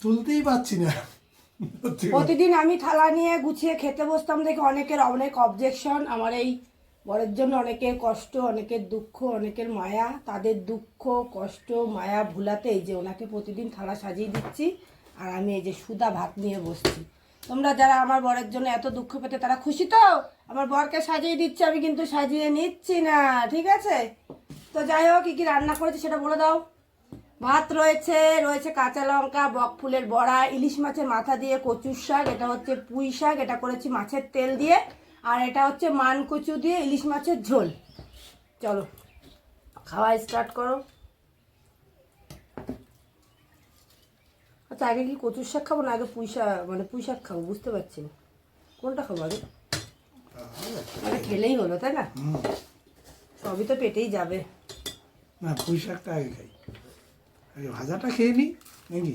তুলতেই পারছি না। প্রতিদিন আমি থালা নিয়ে গুছিয়ে খেতে বসতাম দেখে অনেকের অনেক অবজেকশন আমার এই বরের জন্য অনেকের কষ্ট, অনেকের দুঃখ, অনেকের মায়া। তাদের দুঃখ, কষ্ট, মায়া ভুলাতে এই যে ওনাকে প্রতিদিন থালা সাজিয়ে দিচ্ছি আর আমি এই যে সুদা ভাত নিয়ে বসছি। তোমরা যারা আমার বরের জন্য এত দুঃখ পেতে তারা খুশি তো? আমার বরকে সাজিয়ে দিচ্ছে, আমি কিন্তু সাজিয়ে নিচ্ছি না, ঠিক আছে? তো যাই হোক, কী কী রান্না করেছি সেটা বলে দাও। ভাত রয়েছে রয়েছে কাঁচা লঙ্কা বক ফুলের বড়া ইলিশ মাছের মাথা দিয়ে কচুর শাক এটা হচ্ছে পুঁই শাক এটা করেছি মাছের তেল দিয়ে আর এটা হচ্ছে মান কচু দিয়ে ইলিশ মাছের ঝোল। চলো খাওয়া স্টার্ট করো। আচ্ছা আগে কি কচুর শাক খাব না আগে পুঁই শাক মানে পুঁই শাক খাব? বুঝতে পারছি না। কোনটা খাব আগে? খেলেই হলো তাই না। সবই তো পেটেই যাবে। না পুঁই শাকটা আগে খাই। আগে ভাজাটা খেয়ে নিই নাকি?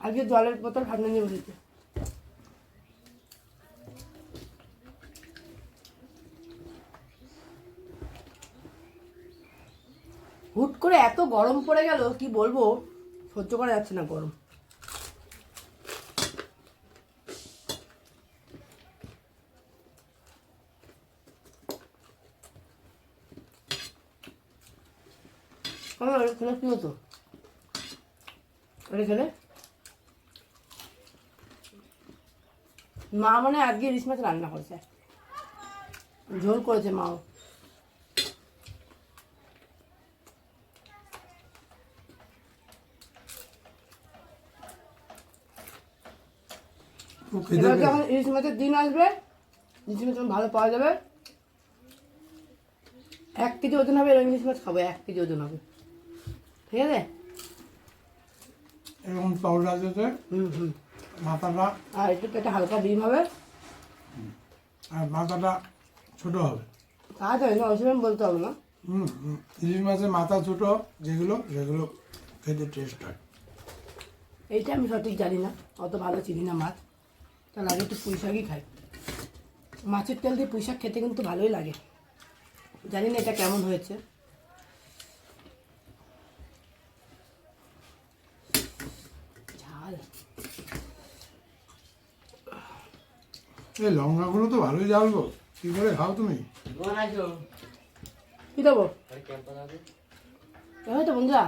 আগে জলের বোতল ঠান্ডা নিয়ে বসেছে হুট করে এত গরম পড়ে গেল, কি বলব? সহ্য করা যাচ্ছে না গরম। আমার কি হতো মা মানে আজকে ইলিশ মাছ রান্না করেছে। ঝোল করেছে মাও। এবার যখন ইলিশ মাছের দিন আসবে ইলিশ মাছ ভালো পাওয়া যাবে এক কেজি ওজন হবে এরকম ইলিশ মাছ খাব এক কেজি ওজন হবে। ঠিক আছে? এরকম পাউডার দিতে হুম হুম। মাথাটা আর একটু পেটে হালকা ডিম হবে। আর মাথাটা ছোট হবে। কাজ হয় না ওইসব বলতে হবে না। হুম হুম। ইলিশ মাছের মাথা ছোট যেগুলো সেগুলো খেতে টেস্ট হয়। এইটা আমি সঠিক জানি না অত ভালো চিনি না মাছ। তাহলে আগে একটু পুঁই শাকই খাই। মাছের তেল দিয়ে পুঁই শাক খেতে কিন্তু ভালোই লাগে। জানি না এটা কেমন হয়েছে ঝাল এই লঙ্কাগুলো তো ভালোই জ্বালবো। কী করে খাও তুমি? কি দেবো? এবার তো বন্ধুরা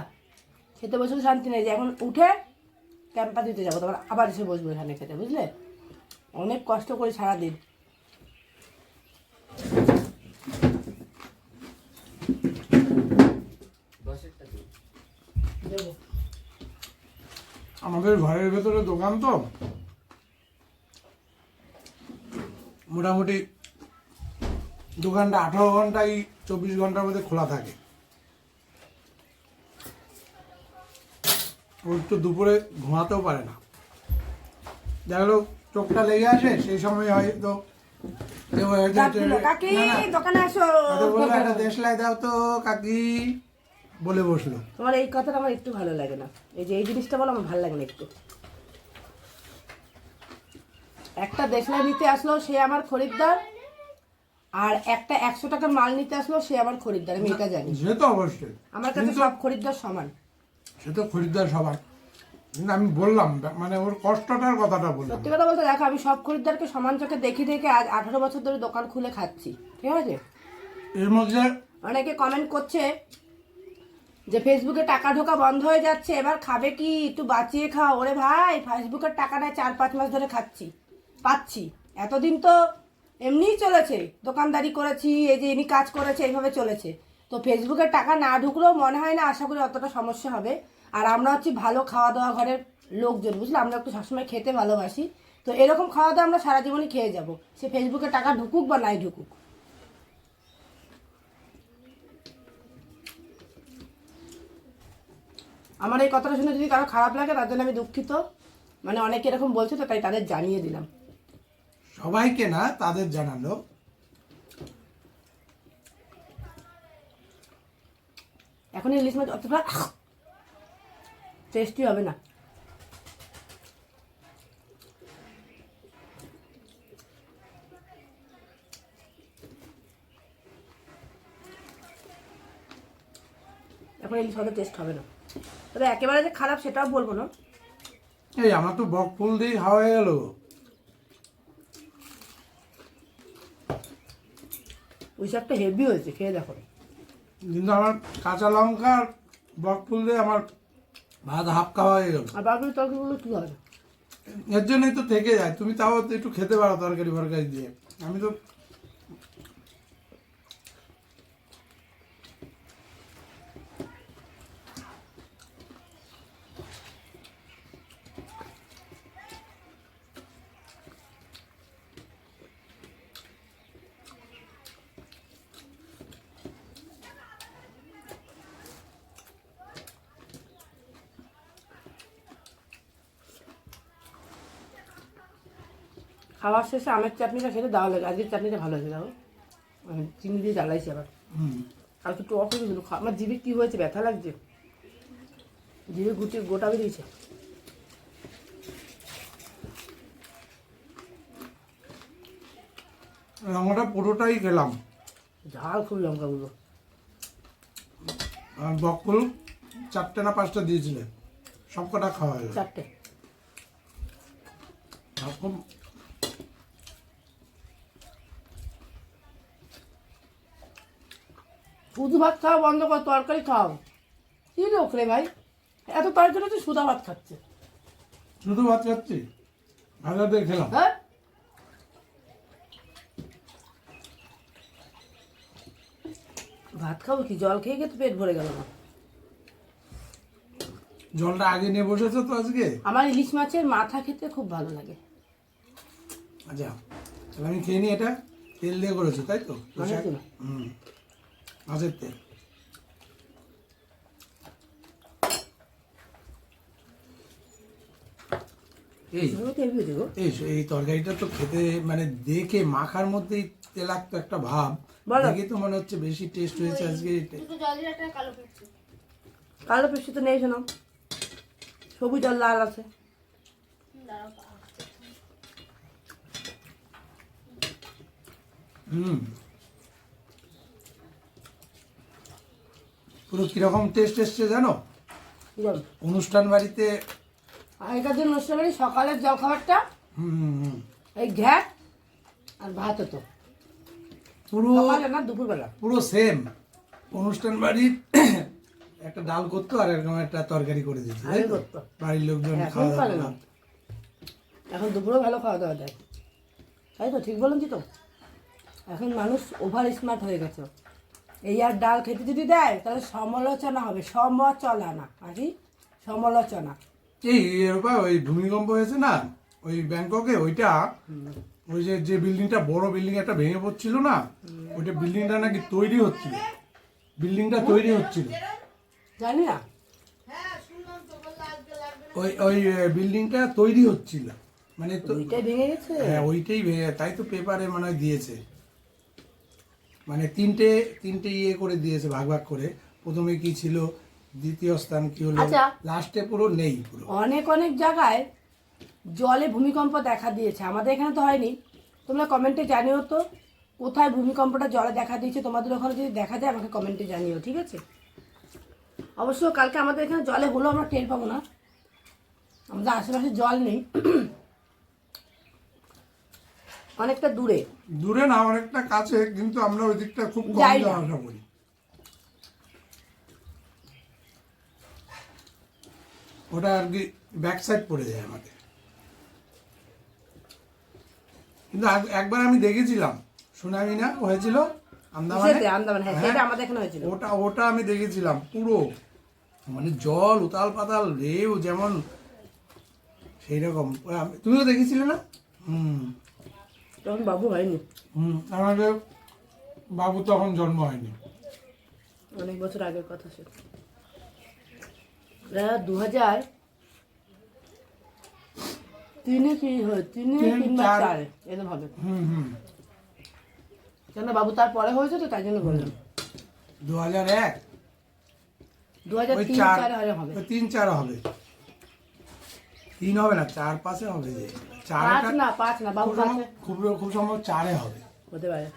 খেতে বসে শান্তি নেই যে এখন উঠে ক্যাম্পা দিতে যাব তারপর আবার এসে বসবো এখানে খেতে বুঝলে? অনেক কষ্ট করি সারাদিন। আমাদের ঘরের ভেতরে দোকান তো। মোটামুটি দোকানটা আঠারো ঘন্টাই চব্বিশ ঘণ্টার মধ্যে খোলা থাকে। ওর তো দুপুরে ঘুমাতেও পারে না। দেখল চোখটা লেগে আসে সেই সময় হয়তো একটা দেশলাই দাও তো কাকি। বলে বসল। তোমার এই কথাটা আমার একটু ভালো লাগে না। এই যে এই জিনিসটা বলো আমার ভালো লাগে না একটু। একটা দেশলাই নিতে আসলো সে আমার খরিদ্দার আর একটা একশো টাকার মাল নিতে আসলো সে আমার খরিদ্দার আমি এটা জানি। সে তো অবশ্যই। আমার কাছে সব খরিদ্দার সমান। সে তো খরিদ্দার সবার। কিন্তু আমি বললাম মানে ওর কষ্টটার কথাটা বললাম। সত্যি কথা বলতে দেখো আমি সব খরিদ্দারকে সমান চোখে দেখি দেখে আজ আঠারো বছর ধরে দোকান খুলে খাচ্ছি। ঠিক আছে? এর মধ্যে অনেকে কমেন্ট করছে যে ফেসবুকে টাকা ঢোকা বন্ধ হয়ে যাচ্ছে এবার খাবে কি? একটু বাঁচিয়ে খাও। ওরে ভাই ফেসবুকের টাকাটা চার পাঁচ মাস ধরে খাচ্ছি। পাচ্ছি। এতদিন তো এমনিই চলেছে। দোকানদারি করেছি, এই যে ইনি কাজ করেছে, এইভাবে চলেছে। তো ফেসবুকের টাকা না ঢুকলেও মনে হয় না আশা করি অতটা সমস্যা হবে। আর আমরা হচ্ছে ভালো খাওয়া দাওয়া ঘরের লোকজন, বুঝলে? আমরা একটু সবসময় খেতে ভালোবাসি। তো এরকম খাওয়া দাওয়া আমরা সারা জীবনই খেয়ে যাব। সে ফেসবুকে টাকা ঢুকুক বা নাই ঢুকুক। আমার এই কথাটা শুনে যদি কারও খারাপ লাগে, তার জন্য আমি দুঃখিত। মানে অনেকে এরকম বলছে, তো তাই তাদের জানিয়ে দিলাম। সবাইকে না তাদের জানালো। এখন ইলিশ মাছ অতটা টেস্টি হবে না। এখন ইলিশ মাছের টেস্ট হবে না। তবে একেবারে যে খারাপ সেটাও বলব না। এই আমার তো বক ফুল দিয়ে হয়ে গেল। ওই শাকটা হেভি হয়েছে খেয়ে দেখো। কিন্তু আমার কাঁচা লঙ্কা বক ফুল দিয়ে আমার ভাত হাফ খাওয়া হয়ে গেল। আর বাকি তরকারিগুলো কী হবে? এর জন্যই তো থেকে যায়। তুমি তাও তো একটু খেতে পারো তরকারি ফরকারি দিয়ে। আমি তো খাওয়ার শেষে আমের চাটনিটা খেতে দাও লাগে। আজকের চাটনিটা ভালো হয়েছে দেখো। আমি চিনি দিয়ে জ্বালাইছি আবার। আর একটু টক হয়ে গেছিল। আমার জিভে কী হয়েছে ব্যথা লাগছে। জিভে গুটি গোটা বেরিয়েছে। লঙ্কাটা পুরোটাই খেলাম। ঝাল খুব লঙ্কাগুলো। আর বক ফুল চারটে না পাঁচটা দিয়েছিলে। সব কটা খাওয়া গেল। চারটে। শুধু ভাত খাওয়া বন্ধ কর তরকারি খাও। কি লোক রে ভাই? এত তরকারি তো সুদা ভাত খাচ্ছে। শুধু ভাত খাচ্ছি? ভাজা দিয়ে খেলাম। হ্যাঁ? ভাত খাব কি? জল খেয়ে খেয়ে তো পেট ভরে গেল না। জলটা আগে নিয়ে বসেছো তো আজকে? আমার ইলিশ মাছের মাথা খেতে খুব ভালো লাগে। আচ্ছা আমি খেয়ে নিই এটা। তেল দিয়ে করেছ তাই তো? হুম। মাছের তেল। এই তরকারিটা তো খেতে মানে দেখে মাখার মধ্যেই তেলাক্ত একটা ভাব। দেখে তো মনে হচ্ছে বেশি টেস্ট হয়েছে আজকে। কালো পেঁপসি কালো পেশি তো নেই শোনো। সবুজ আর লাল আছে। হুম। পুরো কীরকম টেস্ট এসছে জানো? অনুষ্ঠান বাড়িতে আগেকার দিন অনুষ্ঠান বাড়ি সকালের জল খাবারটা হুম। এই ঘ্যাট আর ভাত হতো। পুরো না দুপুরবেলা। পুরো সেম অনুষ্ঠান বাড়ির একটা ডাল করতো আর এরকম একটা তরকারি করে দিত। বাড়ির লোকজন এখন খাওয়া দাওয়া। এখন দুপুরেও ভালো খাওয়া দাওয়া দেয়। তাই তো ঠিক বলেন তো। এখন মানুষ ওভার স্মার্ট হয়ে গেছে। এই আর ডাল খেতে যদি দেয় তাহলে সমালোচনা হবে সমালোচনা আর সমালোচনা। এই এরকম ওই ভূমিকম্প হয়েছে না ওই ব্যাংককে ওইটা ওই যে যে বিল্ডিংটা বড় বিল্ডিং একটা ভেঙে পড়ছিল না ওইটা বিল্ডিংটা নাকি তৈরি হচ্ছিল। বিল্ডিংটা তৈরি হচ্ছিল। জানি না। ওই ওই বিল্ডিংটা তৈরি হচ্ছিল। মানে তো ওইটাই ভেঙে গেছে? হ্যাঁ ওইটাই ভেঙে তাই তো পেপারে মনে হয় দিয়েছে। মানে তিনটে তিনটে ইয়ে করে দিয়েছে ভাগ ভাগ করে। প্রথমে কি ছিল? দ্বিতীয় স্থান কি হলো? আচ্ছা। লাস্টে পুরো নেই পুরো। অনেক অনেক জায়গায় জলে ভূমিকম্প দেখা দিয়েছে। আমাদের এখানে তো হয়নি। তোমরা কমেন্টে জানিও তো কোথায় ভূমিকম্পটা জলে দেখা দিয়েছে? তোমাদের ওখানে যদি দেখা যায় আমাকে কমেন্টে জানিও ঠিক আছে? অবশ্য কালকে আমাদের এখানে জলে হলো আমরা টের পাবো না। আমাদের আশেপাশে জল নেই। অনেকটা দূরে। দূরে না অনেকটা কাছে কিন্তু আমরা ওই দিকটা খুব কম। যাওয়া আসা করি ওটা আর কি ব্যাক সাইড পড়ে যায় আমাদের। কিন্তু একবার আমি দেখেছিলাম সুনামি না হ্যাঁ এখানে হয়েছিল। ওটা ওটা আমি দেখেছিলাম পুরো মানে জল উতাল পাতাল ঢেউ যেমন সেই রকম তুমিও দেখেছিলে না? হুম। তখন বাবু হয়নি। হুম আমাদের বাবু তখন জন্ম হয়নি। অনেক বছর আগের কথা সে। দু হাজার তিনে কি হয়? তিনে তিন, তিন বা চার। এরকম হবে। কেন বাবু তারপরে হয়েছে তো তাই জন্য বললাম। দু হাজার এক। দু হাজার তিন চারে হবে। তিন চার হবে। তিন হবে না চার পাশে হবে যে। চার না পাঁচ না খুব সম্ভব- খুব সম্ভব চারে হবে। হতে পারে।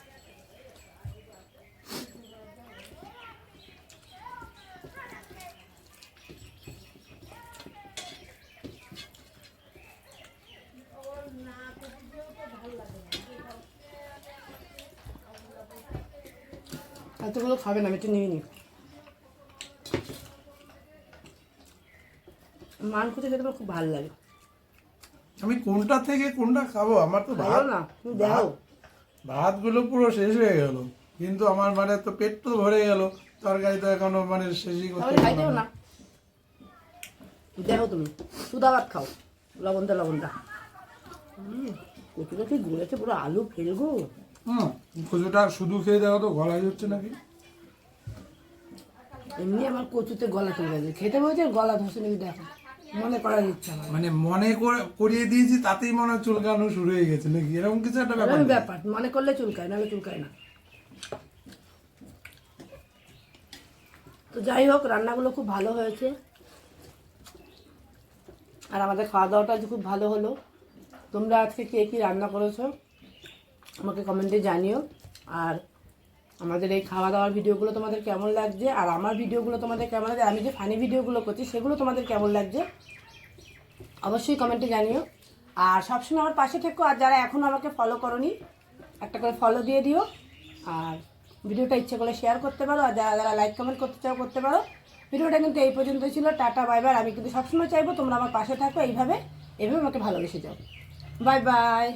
এতগুলো খাবে না আমি একটু নিয়ে নিই। মান খুঁজে খেতে আমার খুব ভালো লাগে। আমি কোনটা থেকে কোনটা খাব? আমার তো ভালো না তুমি দেখো ভাতগুলো পুরো শেষ হয়ে গেল। কিন্তু আমার মানে তো পেট তো ভরে গেল। তরকারি তো এখনও মানে শেষই করতে পারলাম না। দেখো তুমি সুদা ভাত খাও লবণটা লবণটা। কচুটা কি গুলেছে পুরো আলু ফেলব হুম কচুটা শুধু খেয়ে দেখো তো গলায় হচ্ছে নাকি? এমনি আমার কচুতে গলা চলে গেছে। খেতে বলছে গলা ধসে নাকি দেখো। মনে করা দিচ্ছে আমার মানে মনে করে করিয়ে দিয়েছি তাতেই মনে হয় চুলকানো শুরু হয়ে গেছে নাকি? এরকম কিছু একটা ব্যাপার ব্যাপার মনে করলে চুলকায় নাহলে চুলকায় না। তো যাই হোক রান্নাগুলো খুব ভালো হয়েছে। আর আমাদের খাওয়া দাওয়াটা খুব ভালো হলো। তোমরা আজকে কে কী রান্না করেছ আমাকে কমেন্টে জানিও। আর আমাদের এই খাওয়া দাওয়ার ভিডিওগুলো তোমাদের কেমন লাগছে? আর আমার ভিডিওগুলো তোমাদের কেমন লাগছে আমি যে ফানি ভিডিওগুলো করছি, সেগুলো তোমাদের কেমন লাগছে? অবশ্যই কমেন্টে জানিও। আর সবসময় আমার পাশে থেকো, আর যারা এখনও আমাকে ফলো করনি, একটা করে ফলো দিয়ে দিও। আর ভিডিওটা ইচ্ছে করলে শেয়ার করতে পারো, আর যারা যারা লাইক কমেন্ট করতে চাও, করতে পারো। ভিডিওটা কিন্তু এই পর্যন্ত ছিল, টাটা বাই বাই আমি কিন্তু সবসময় চাইব তোমরা আমার পাশে থাকো, এইভাবে এইভাবে আমাকে ভালোবেসে যাও। Bye bye